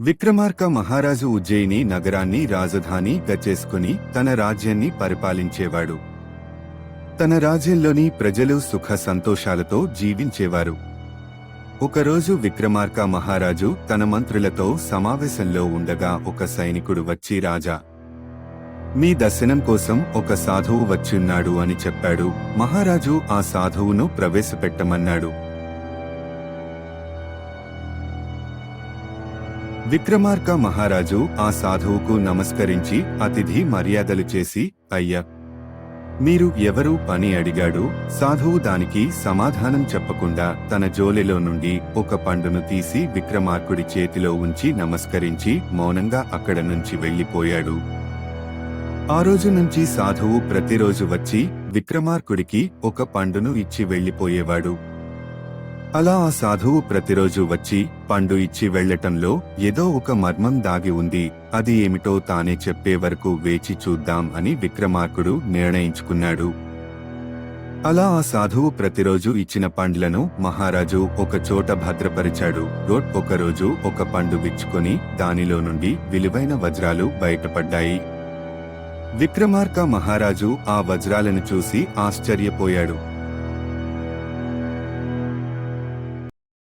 విక్రమార్క మహారాజు ఉజ్జయిని నగరాన్ని రాజధానిగా చేసుకుని తన రాజ్యాన్ని పరిపాలించేవాడు. తన రాజ్యంలోని ప్రజలు సుఖ సంతోషాలతో జీవించేవారు. ఒకరోజు విక్రమార్క మహారాజు తన మంత్రులతో సమావేశంలో ఉండగా ఒక సైనికుడు వచ్చి రాజా మీ దర్శనం కోసం ఒక సాధువు వచ్చిన్నాడు అని చెప్పాడు. మహారాజు ఆ సాధువును ప్రవేశపెట్టమన్నాడు. విక్రమార్క మహారాజు ఆ సాధువుకు నమస్కరించి అతిథి మర్యాదలు చేసి అయ్యా! మీరు ఎవరు పని అడిగాడు. సాధువు దానికి సమాధానం చెప్పకుండా తన జోలెలో నుండి ఒక పండును తీసి విక్రమార్కుడి చేతిలో ఉంచి నమస్కరించి మౌనంగా అక్కడ నుంచి వెళ్ళిపోయాడు ఆ రోజు నుంచి సాధువు ప్రతిరోజు వచ్చి విక్రమార్కుడికి ఒక పండును ఇచ్చి వెళ్ళిపోయేవాడు అలా ఆ సాధువు ప్రతిరోజు వచ్చి పండు ఇచ్చి వెళ్ళటంలో ఏదో ఒక మర్మం దాగి ఉంది. అది ఏమిటో తానే చెప్పే వరకు వేచి చూద్దాం అని విక్రమార్కుడు నిర్ణయించుకున్నాడు. అలా ఆ సాధువు ప్రతిరోజు ఇచ్చిన పండ్లను మహారాజు ఒక చోట భద్రపరిచాడు. రోడ్ ఒకరోజు ఒక పండు విచ్చుకొని దానిలో నుండి విలువైన వజ్రాలు బయటపడ్డాయి. విక్రమార్క మహారాజు ఆ వజ్రాలను చూసి ఆశ్చర్యపోయాడు.